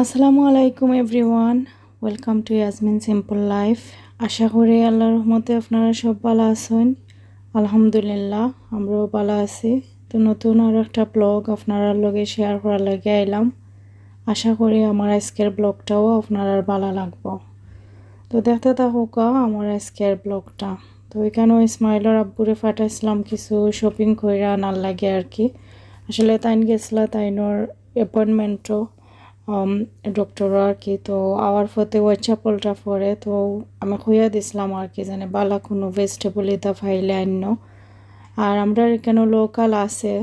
আসসালামু আলাইকুম everyone. Welcome to Yasmin simple life আশা করি আল্লাহর রহমতে আপনারা সব ভালো আছেন। আলহামদুলিল্লাহ, আমরাও ভালো আছি। তো নতুন আর একটা ব্লগ আপনারা লগে শেয়ার করার লাগে আইলাম। আশা করি আমার আজকের ব্লগটাও আপনার ভালো লাগবো। তো দেখতে থাকুকা আমার আজকের ব্লগটা তো এখানে ইসমাইলর আব্বুরে ফাটাইছিলাম কিছু শপিং করে আনার লাগে আর কি। আসলে তাইন গেছিলা তাইনোর অ্যাপয়েন্টমেন্টও ডক্টর আর কি তো আওয়ার ফতে ওই চাপলটা পরে তো আমি খুঁয়া দিছিলাম আর কি, জানে, বালা কোনো ভেজিটেবল এটা ফাইলে আন্য আর আমরা কেন লোকাল আছে,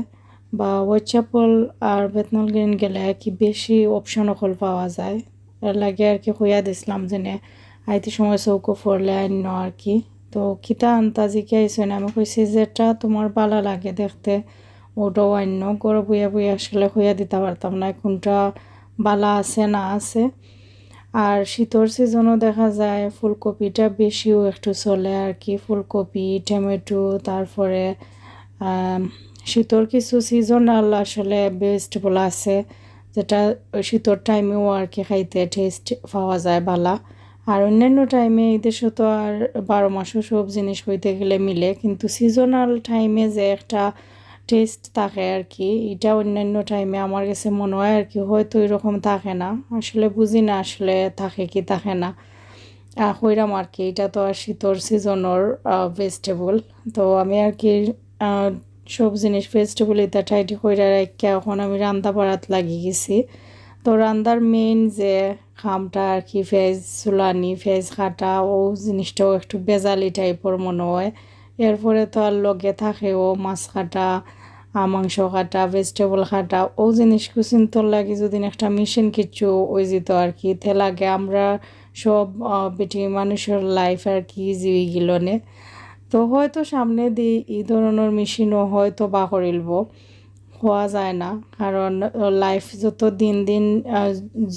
বা ওই চাপল আর বেতনল গ্রিন গেলে আর কি বেশি অপশন অকল পাওয়া যায়। এর লাগে আর কি খুঁয়া দিছিলাম যেনে আইতে সময় চৌকো পড়লে আন্য আর কি। তো কিতা আন্তাজি কে আইসে না আমি কইছি যেটা তোমার বালা লাগে দেখতে, ওটাও আন্য গড় বইয়া বইয়া আসলে খুঁয়া দিতে পারতাম না কোনটা বালা আছে, না আছে। আর শীতর সিজনও দেখা যায় ফুলকপিটা বেশিও একটু চলে আর কি। ফুলকপি, টমেটো, তারপরে শীতর কিছু সিজনাল আসলে ভেজিটেবল আছে, যেটা শীতর টাইমেও আর কি খাইতে টেস্ট পাওয়া যায় বালা। আর অন্যান্য টাইমে এই দেশে তো আর বারো মাসও সব জিনিস হইতে গেলে মিলে, কিন্তু সিজনাল টাইমে যে একটা টেস্ট থাকে আর কি এটা অন্যান্য টাইমে আমার কাছে মনে হয় আর কি হয়তো এরকম থাকে না। আসলে বুঝি না আসলে থাকে কি থাকে না। হইরাম আর কি এটা তো আর শীতর সিজনের ভেজিটেবল তো আমি আর কি সব জিনিস ভেজিটেবল এটা টাইটি কইরা রাখা এখন আমি রান্না বাড়াত লাগি গেছি। তো রান্দার মেইন যে খামটা আর কি ফেজ চুলানি ফেজ কাটা, ও জিনিসটাও একটু বেজালি টাইপের মনে হয়। এরপরে তো আর লগে থাকে ও মাছ কাটা মাংস কাটা ভেজিটেবল কাটা, ও জিনিস কুচিন তোর লাগে যদি একটা মেশিন কিছু ওই যেত আর কি। তে লাগে আমরা সব বেটি মানুষের লাইফ আর কি জিবি গিলনে। তো হয়তো সামনে দি এই ধরনের মেশিনও হয়তো বা করিলব হওয়া যায় না। কারণ লাইফ যত দিন দিন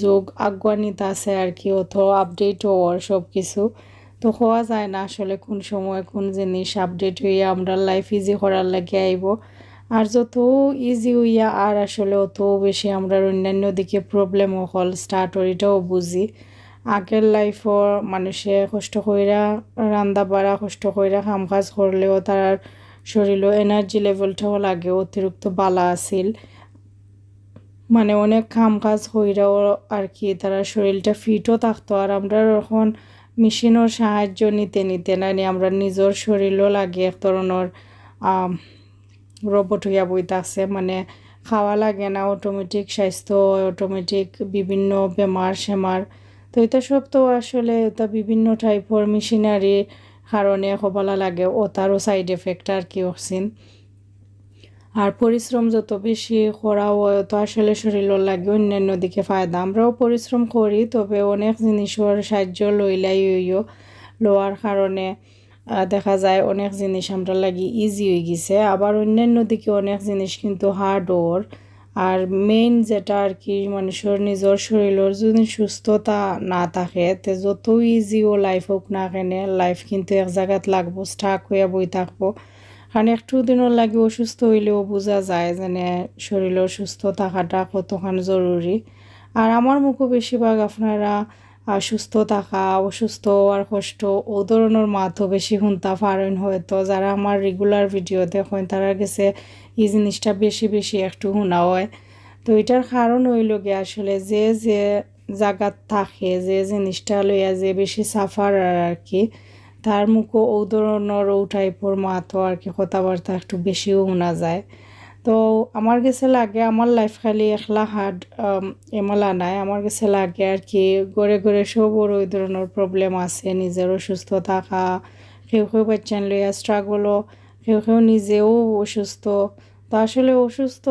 যোগ আগুয়ানিতে আছে আর কি, অত আপডেট হওয়ার সব কিছু। তো হওয়া যায় না আসলে কোন সময় কোন জিনিস আপডেট হয়ে আমরা লাইফ ইজি করার লাগে আইব। আর যত ইজি হইয়া আর আসলে অত বেশি আমরা অন্যান্য দিকে প্রবলেম হল স্টার্ট এটাও বুঝি। আগের লাইফও মানুষে কষ্ট কইরা রান্দা বাড়া, কষ্ট কইরা কাম কাজ করলেও তার শরীরও এনার্জি লেভেলটাও লাগে, অতিরিক্ত বালা আছিল। মানে অনেক কাম কাজ হইরাও আর কি তারা শরীরটা ফিটও থাকতো। আর আমরা এখন মেশিনের সাহায্য নিতে নিতে না আমরা নিজের শরীরও লাগে এক ধরনের রোবট হইয়া বইতাছে মানে খাওয়া লাগে না অটোমেটিক স্বাস্থ্য অটোমেটিক বিভিন্ন বেমার সেমার। তো এটা সব তো আসলে এটা বিভিন্ন টাইপের মেশিনারি কারণে হবলা লাগে, ও তারও সাইড এফেক্ট আর কি অক্সিন আর পরিশ্রম যত বেশি করা হয় তো আসলে শরীরের লাগে অন্যান্য দিকে ফায়দা। আমরাও পরিশ্রম করি, তবে অনেক জিনিসের সাহায্য লইলাই হইও লোয়ার কারণে দেখা যায় অনেক জিনিস আমরা লাগি ইজি হয়ে গেছে। আবার অন্যান্য দিকে অনেক জিনিস কিন্তু হার্ড ওর আর মেইন যেটা আর কি মানুষের নিজের শরীরের যদি সুস্থতা না থাকে, তে যত ইজি ও লাইফ হোক না কেন লাইফ কিন্তু এক জায়গাত লাগবো স্টাক হয়ে বই থাকব। কারণ একটু দিনের লাগে অসুস্থ হইলেও বোঝা যায় যেন শরীরের সুস্থ থাকাটা কতখান জরুরি। আর আমার মুখও বেশিরভাগ আপনারা সুস্থ থাকা, অসুস্থ আর কষ্ট ও ধরনের মাথও বেশি শুনতা পারেন হয়তো। যারা আমার রেগুলার ভিডিও দেখেন, তারা গেছে এই জিনিসটা বেশি বেশি একটু শোনা হয়। তো এটার কারণ হইল গিয়ে আসলে যে যে জায়গাত থাকে, যে জিনিসটা লইয়া যে বেশি সাফার আর কি তার মুখও ও ধরনের ও টাইপের মাথো আর কি কথাবার্তা একটু বেশিও শোনা যায়। তো আমার কাছে লাগে, আমার লাইফ খালি একলা হার্ড এমলা নাই। আমার কাছে লাগে আর কি গড়ে গড়ে সবর ওই ধরনের প্রবলেম আছে। নিজের অসুস্থ থাকা, কেউ কেউ বাচ্চান লইয়া স্ট্রাগলও কেউ কেউ নিজেও অসুস্থ। তো আসলে অসুস্থ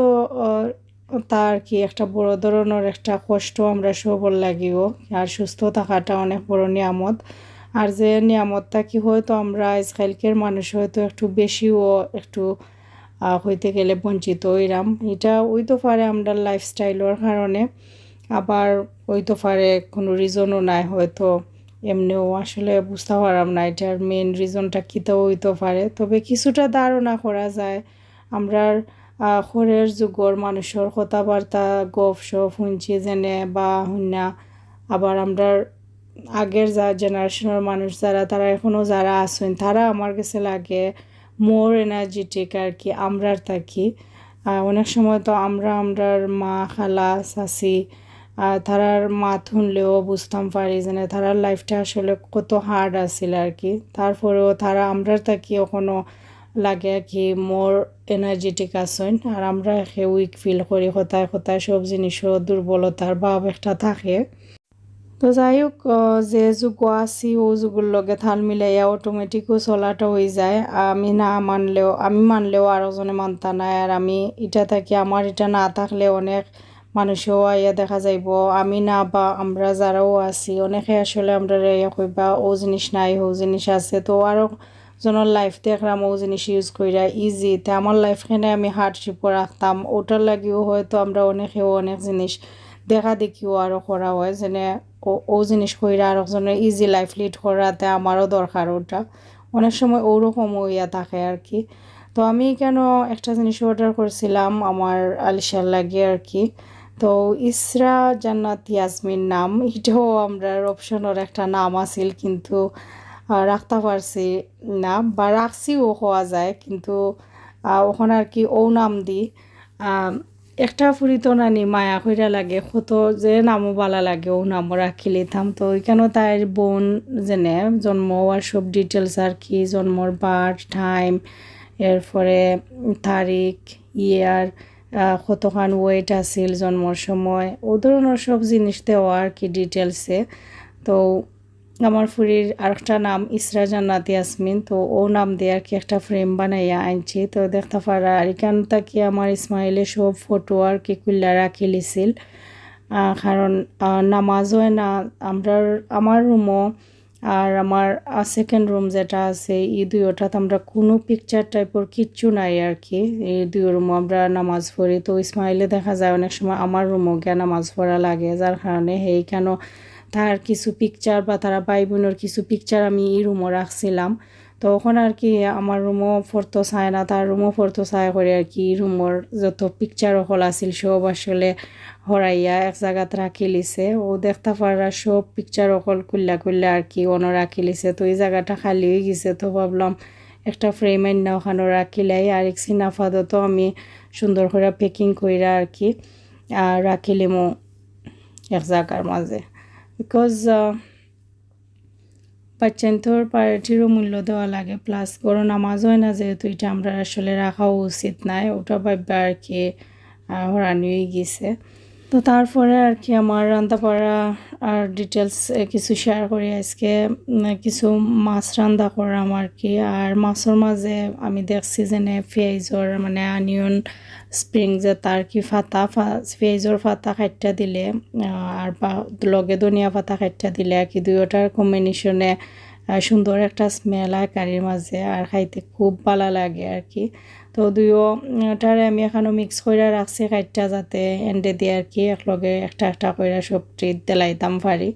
তার কি একটা বড় ধরনের একটা কষ্ট আমরা সবর লাগিও আর সুস্থ থাকাটা অনেক বড় নিয়ামত। আর যে নিয়ামতটা কি হয়তো আমরা আজকালকের মানুষ হয়তো একটু বেশিও একটু হইতে গেলে বঞ্চিত হইরাম এটা তো পারে আমরা লাইফস্টাইলের কারণে আবার তো পারে কোনো রিজনও নাই হয়তো। এমনিও আসলে বুঝতে পারাম না এটার মেন রিজনটা কীতে তো পারে তবে কিছুটা ধারণা করা যায়। আমরার খরের যুগর মানুষের কথাবার্তা গপ সপ শুনছি যেনে বা শুনা আবার আমরা আগের যা জেনারেশনের মানুষ যারা, তারা এখনও যারা আছেন, তারা আমার কাছে লাগে। মোর এনার্জেটিক আর কি, আমরার থাকি। অনেক সময় তো আমরা, আমরার মা খালা চাচি তারার মাত শুনলেও বুঝতাম পারি যে তারার লাইফটা আসলে কত হার্ড আছিল আর কি। তারপরেও তারা আমরার থাকি এখনও লাগে কি মোর এনার্জেটিক আছেন। আর আমরা উইক ফিল করি কোথায় কোথায় সব জিনিসও দুর্বলতার ভাব একটা থাকে। তো যাই হোক যে যুগ আছি, ও যুগের লগে থাল মিলাইয়া অটোমেটিকও চলাটা হয়ে যায়। আমি না মানলেও, আমি মানলেও আরেকজনে মানতা নাই। আর আমি এটা থাকি আমার এটা না থাকলে অনেক মানুষও আইয়া দেখা যাইব। আমি না বা, আমরা যারাও আছি, অনেকে আসলে আমরা ইয়া কইবা ও জিনিস নাই, ও জিনিস আছে। তো আরও জনের লাইফ দেখলাম, ও জিনিস ইউজ কইরা ইজি তে আমার লাইফখানে আমি হার্ডশিপও রাখতাম। ওটার লাগিও হয়তো আমরা অনেকেও অনেক জিনিস দেখা দেখিও আরও করা হয়, যেনে ও জিনিস কইরা আর একজনের ইজি লাইফ লিড করাতে আমারও দরকার ওটা। অনেক সময় ওরকম ইয়া থাকে আর কি তো আমি কেন একটা জিনিস অর্ডার করছিলাম আমার আলিশার লাগে আর কি তো ইসরা জান্নাত ইয়াসমিন নাম, এটাও আমরা অপশনের একটা নাম আছিল কিন্তু রাখতে পারছি না বা রাখছিও হওয়া যায় কিন্তু ওখানে আর কি ও নাম দি একটা ফুরিত নানি মায়া কইরা লাগে কত যে নামও বালা লাগে, ও নামও রাখি লিতাম তো ওইখানে তাইর বোন যেনে জন্ম আর সব ডিটেলস আর কি, জন্মর বার্থ টাইম এরপরে তারিখ ইয়ার কতখান ওয়েট আছিল, জন্মর সময়, ও ধরনের সব জিনিস দেওয়া আর কি ডিটেলসে তো আমার ফুরির আরেকটা নাম ইসরা জান্নাত ইয়াসমিন। তো ও নাম দিয়ে আর কি একটা ফ্রেম বানাইয়া আনছি। তো দেখতে পারা, আর এখান থেকে আমার ইসমাইলে সব ফটো আর কি কুল্লা রাখি লিছিল। কারণ নামাজও না। আমরা, আমার রুমও আর আমার সেকেন্ড রুম যেটা আছে, এই দুইটাতে আমরা কোনো পিকচার টাইপের কিচ্ছু নাই আর কি। এই দুই রুমও আমরা নামাজ পড়ি। তো ইসমাইলে দেখা যায় অনেক সময় আমার রুমও গিয়ে নামাজ পড়া লাগে। যার কারণে সেই কেন তার কিছু পিকচার বা তারা ভাই বোনের কিছু পিকচার আমি এই রুমও রাখছিলাম। তো আর কি আমার রুমও ফটো চায় না, তার রুমও ফটো চায় করে আর কি রুমর যত পিকচার হল আছিল সব আসলে হরাইয়া এক জায়গাত রাখি লিছে। ও দেখতে পারা সব পিকচার অকল কুল্লা কুল্লা আর কি অন রাখি লিছে। তো এই জায়গাটা খালি হয়ে গেছে, তো ভাবলাম একটা ফ্রেম আইনা ওখানে রাখিলাই আর এক সিনাফাদও আমি সুন্দর করে প্যাকিং কইরা আর কি রাখিলিমো এক জায়গার মাঝে। বিকজ বাচ্চান্তর পার্টিরও মূল্য দেওয়া লাগে। প্লাস গরো নামাজ হয় না যেহেতু এটা আমরা আসলে রাখাও উচিত নাই। ওটা ভাববে আর কি হরানি হয়ে গেছে। তো তারপরে আর কি আমার রান্না পড়া আর ডিটেলস কিছু শেয়ার করি। আজকে কিছু মাছ রান্না করলাম আর কি। আর মাছের মাঝে আমি দেখছি যে পেঁয়াজর মানে আনিয়ন স্প্রিং যে তার কি ফাতা পেঁয়াজর ফাতা খাইটা দিলে আর বা লগে ধনিয়া ফাতা খাইটা দিলে আর কি দুইটার কম্বিনেশনে সুন্দর একটা স্মেল হয় কারির মাঝে আর খাইতে খুব ভালো লাগে আর কি। তো দুইটারে আমি এখানে মিক্স করে রাখছি খাইটা যাতে এন্ডে দিয়ে আর কি, একলগে একটা একটা করে সব ট্রিট দিলাইতাম পারি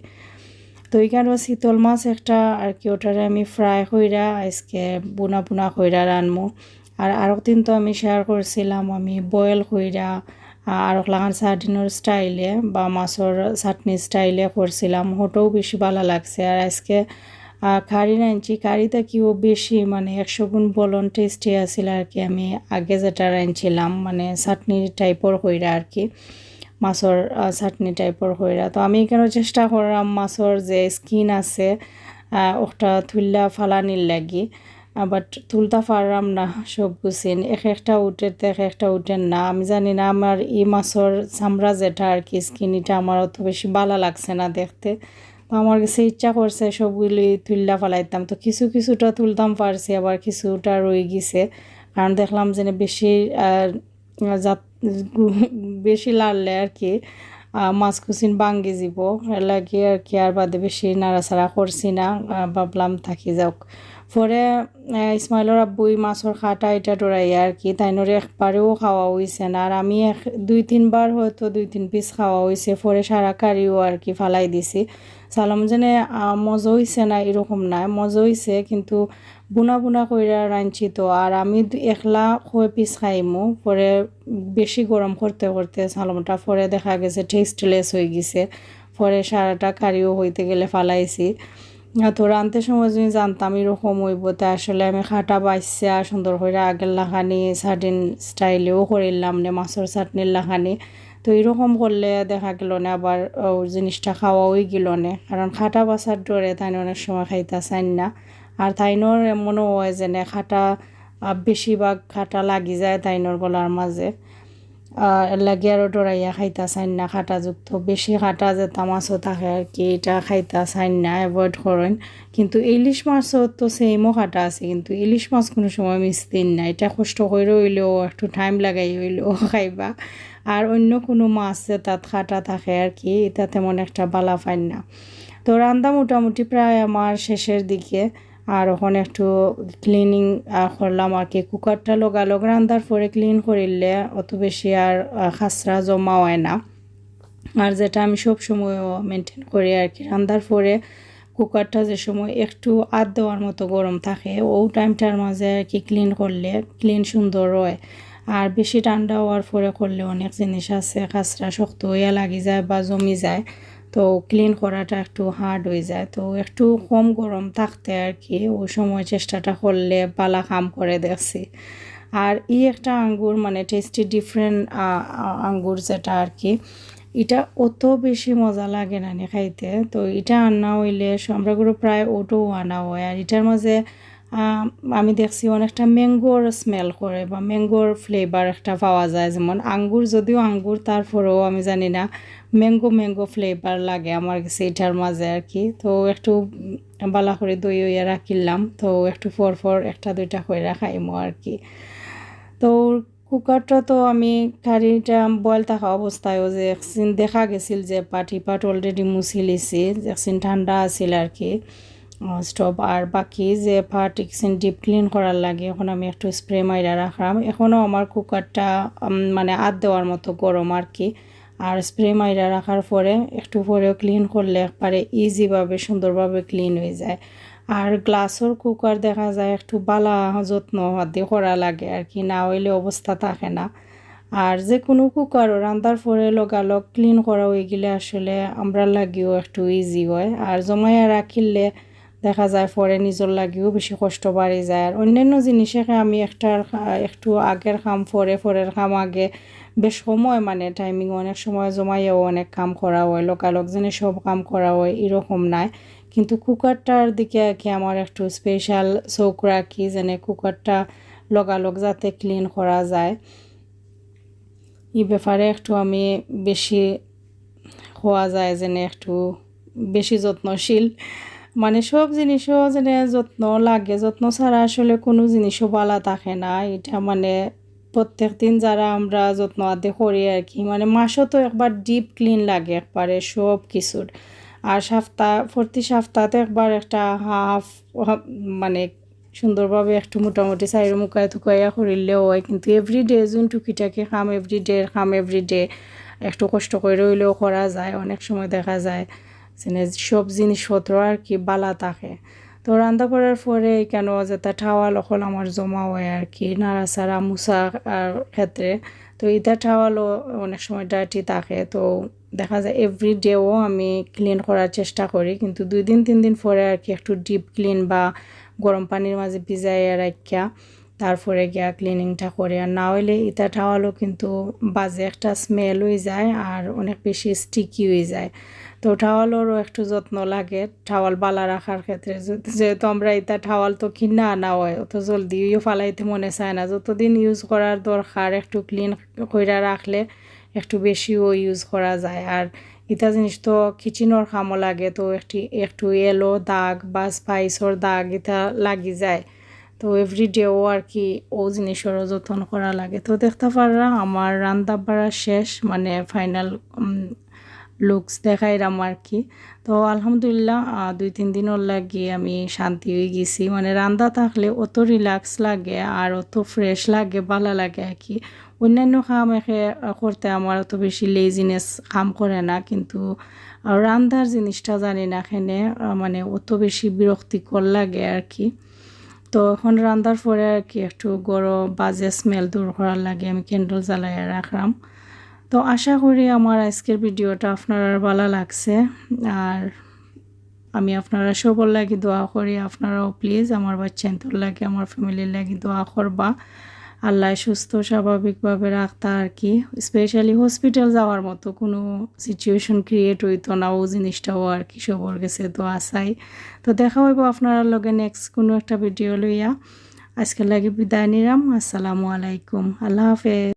তো এখানেও শীতল মাছ একটা, আর কি ওটারে আমি ফ্রাই কইরা আজকে বুনা বুনা কইরা রানমো আর আরও দিন তো আমি শেয়ার করছিলাম, আমি বয়েল কইরা আর লাগান সার্ডিনের স্টাইলে বা মাছের চাটনি স্টাইলে করছিলাম ওটাও বেশি ভালো লাগছে। আর আজকে কারি রাঁধছি কারিটা কিও বেশি মানে একশো গুণ বলন টেস্টি আছিল আর কি আমি আগে যেটা রাঁধছিলাম মানে চাটনি টাইপর কইরা আর কি মাছর চাটনি টাইপর হইরা তো আমি কেন চেষ্টা করলাম মাছর যে স্কিন আছে ওটা থুল্লা ফালানির লাগি বাট তুলতা পারলাম না, সব গুছিন। এক একটা উঠে, এক একটা উঠেন না। আমি জানি না আমার এই মাছর চামড়া যেটা আর কি স্কিন এটা আমার অত বেশি ভালো লাগছে না দেখতে। আমার কাছে ইচ্ছা করছে সবগুলি তুললা ফেলাইতাম। তো কিছু কিছুটা তুলতাম পারছি, আবার কিছুটা রয়ে গেছে। কারণ দেখলাম যে বেশি বেশি লাড়লে আর কি। মাছ কুচিন বাঙ্গি যাব লাগে আর কি আর বাদে বেশি নাড়াচাড়া করছি না। ভাবলাম থাকি যাওক। পরে ইসমাইলর আব্বুই মাছর খাটা এটা ডরাইয়া আর কি তাইনোর একবারেও খাওয়া হইছে না। আর আমি এক দুই তিনবার হয়তো দুই তিন পিস খাওয়া হইছে পরে সারা কারিও আর কি ফালাই দিছি। সালাম আহ, মজা হইছে না এরকম না মজা হইছে কিন্তু বুনা বুনা কইরা রাঁধছি তো, আর আমি একলা কয় পিস খাইমু পরে বেশি গরম করতে করতে সালামটা পরে দেখা গেছে টেস্টলেস হয়ে গেছে পরে সারাটা কারিও হইতে গেলে ফালাইছি। তো রানতে সময় যদি জানতাম এরকম হইব, তা আসলে আমি খাটা বাইসে আর সুন্দর করে আগের লাখানি সার্টিন স্টাইলেও করিলাম নে মাছের চাটনির লাখানি। তো এরকম করলে দেখা গেল না, আবার জিনিসটা খাওয়াওই গেল না। কারণ খাটা বাসার ডরে তাই অনেক সময় খাইতে চান না। আর তাইনোর এমনও হয় যে খাটা বেশিরভাগ খাটা লাগি যায় তাইনোর গলার মাঝে। লাগে আরও ডরাইয়া খাইতা চাইন না খাটাযুক্ত। বেশি খাটা যে তামাচও থাকে আর কি, এটা খাইতা চাইন না অ্যাভয়েড করেন। কিন্তু ইলিশ মাছও তো সেমও খাটা আছে, কিন্তু ইলিশ মাছ কোনো সময় মিস্তিন না। এটা কষ্ট করে হইলেও একটু টাইম লাগাই হইলেও খাইবা। আর অন্য কোনো মাছ তাত খাটা থাকে আর কি, এটা তেমন একটা বালা পাইন না তো রান্না মোটামুটি প্রায় আমার শেষের দিকে। আর ওখানে একটু ক্লিনিং করলাম আর কি। কুকারটা লগালগ রান্নার পরে ক্লিন করিলে অত বেশি আর খাসরা জমা হয় না। আর যেটা আমি সব সময় মেনটেন করি আর কি রান্নার পরে কুকারটা যে সময় একটু আদ দেওয়ার মতো গরম থাকে, ও টাইমটার মাঝে আর কি ক্লিন করলে ক্লিন সুন্দর হয়। আর বেশি ঠান্ডা হওয়ার পরে করলে অনেক জিনিস আছে, খাসরা শক্ত হইয়া লাগি যায় বা জমি যায়। তো ক্লিন করাটা একটু হার্ড হয়ে যায়। তো একটু কম গরম থাকতে আর কি, ওই সময় চেষ্টাটা করলে পালা কাম করে দেখছি। আর ই একটা আঙ্গুর মানে টেস্টি ডিফারেন্ট আঙ্গুর যেটা আর কি, এটা অত বেশি মজা লাগে না খাইতে। তো এটা আনা হইলে আমরা প্রায় ওটাও আনা হয়, আর এটার মাঝে আমি দেখছি অনেকটা ম্যাঙ্গোর স্মেল করে বা ম্যাঙ্গোর ফ্লেভার একটা পাওয়া যায়। যেমন আঙ্গুর, যদিও আঙ্গুর তারপরেও আমি জানি না, ম্যাঙ্গো ম্যাঙ্গো ফ্লেভার লাগে আমার কাছে এটার মাঝে আর কি। তো একটু বালা করে দই হইয়া রাখিলাম, তো একটু ফর ফর একটা দুইটা করে রাখাইমো আর কি। তো কুকারটা তো আমি কারিটা বয়েল থাকা অবস্থায়ও যে একদিন দেখা গেছিল যে পাটি পাট অলরেডি মুছি লিছি একদিন ঠান্ডা আছিল আর কি। স্টোভ আর বাকি যে পাট একদিন ডিপ ক্লিন করার লাগে, এখন আমি একটু স্প্রে মাইরা রাখলাম। এখনও আমার কুকারটা মানে আদ দেওয়ার মতো গরম আর কি। আর স্প্রে মাইরা রাখার পরে একটু পরেও ক্লিন করলে একবারে ইজিভাবে সুন্দরভাবে ক্লিন হয়ে যায়। আর গ্লাসের কুকার দেখা যায় একটু বালা যত্ন দিয়ে করা লাগে আর কি, না হইলে অবস্থা থাকে না। আর যে কোনো কুকারও রান্নার পরে লগালগ ক্লিন করা হয়ে গেলে আসলে আমরা লাগিও একটু ইজি হয়। আর জমাইয়া রাখিলে দেখা যায় পরে নিজের লাগিও বেশি কষ্ট বাড়ি যায়। আর অন্যান্য জিনিসে আমি একটা, একটু আগের কাম, পরে, পরের কাম আগে বেশ সময় মানে টাইমিং অনেক সময় জমাইয়াও অনেক কাম করা হয়, লোকালক জেনে সব কাম করা হয়, এরকম নাই। কিন্তু কুকারটার দিকে আর কি আমার একটু স্পেশাল চৌক রাখি যেনে কুকারটা লগালগ যাতে ক্লিন করা যায়। এই ব্যাপারে একটু আমি বেশি হওয়া যায় যেনে একটু বেশি যত্নশীল। মানে সব জিনিসও যেনে যত্ন লাগে, যত্ন ছাড়া আসলে কোনো জিনিসও বালা থাকে না। এটা মানে প্রত্যেক দিন যারা আমরা যত্ন আদে করি আর কি মানে মাসও তো একবার ডিপ ক্লিন লাগে একবারে সব কিছুর। আর সপ্তাহ, প্রতি সপ্তাহতে একবার একটা হাফ মানে সুন্দরভাবে একটু মোটামুটি চাইর মুখায় থুকাইয়া করিলেও হয়, কিন্তু এভরিডে যোন টুকিটাকি খাম এভরিডে খাম এভরিডে একটু কষ্ট করে রইলেও করা যায়, অনেক সময় দেখা যায়। সব জিনিসপত্র আর কি বালা থাকে। তো রান্না করার পরে কেন যেটা ঠাওয়াল অকল আমার জমা হয় আর কি, নাড়াচাড়া, মুছা আর ক্ষেত্রে। তো এটা ঠাওয়ালও অনেক সময় ডার্টি থাকে। তো দেখা যায় এভরি ডেও আমি ক্লিন করার চেষ্টা করি। কিন্তু দুই দিন, তিন দিন পরে আর কি একটু ডিপ ক্লিন বা গরম পানির মাঝে ভিজাই রাখিয়া তারপরে গিয়া ক্লিনিংটা করে। আর না হইলে ইটা ঠাওয়ালও কিন্তু বাজে একটা স্মেল হয়ে যায় আর অনেক বেশি স্টিকি হয়ে যায়। তো টাওয়ালেরও একটু যত্ন লাগে টাওয়াল বালা রাখার ক্ষেত্রে। যেহেতু আমরা এটা টাওয়াল তো কিনা আনা হয়, অত জলদিও ফালাইতে মনে চায় না। যতদিন ইউজ করার দরকার একটু ক্লিন কইরা রাখলে একটু বেশিও ইউজ করা যায়। আর ইটা জিনিস তো কিচেনের কামও লাগে, তো একটি, একটু এলো দাগ বা স্পাইসর দাগ এটা লাগি যায়। তো এভরিডেও আর কি ও জিনিসেরও যত্ন করা লাগে। তো দেখতে পাররা আমার রান্না বাড়া শেষ মানে ফাইনাল লুকস দেখাইলাম আর কি। তো আলহামদুলিল্লাহ দুই তিন দিনের লাগি আমি শান্তি হয়ে গেছি। মানে রান্না থাকলে অত রিল্যাক্স লাগে আর অত ফ্রেশ লাগে ভালো লাগে আর কি। অন্যান্য কাম একে করতে আমার অত বেশি লেজিনেস কাম করে না কিন্তু আহ, রান্নার জিনিসটা জানি না এখানে মানে অত বেশি বিরক্তিকর লাগে আর কি। তো এখন রান্নার পরে আর কি একটু গরম বাজে স্মেল দূর করার লাগে, আমি ক্যান্ডেল জ্বালাই রাখলাম। তো আশা করি আমার আজকের ভিডিওটা আপনার ভালো লাগছে। আর আমি আপনারা সবর লাগি দোয়া করি, আপনারাও প্লিজ আমার বাচ্চা লাগে, আমার ফ্যামিলির লাগি দোয়া করবা। আল্লাহ সুস্থ, স্বাভাবিকভাবে রাখতা আর কি। স্পেশালি হসপিটাল যাওয়ার মতো কোনো সিচুয়েশন ক্রিয়েট হইতো না, ও জিনিসটাও আর কি সবর গেছে তো আসাই। তো দেখা হইব আপনারা লগে নেক্সট কোনো একটা ভিডিও লইয়া। আজকের লাগে বিদায় নিলাম। আসসালামু আলাইকুম। আল্লাহ হাফেজ।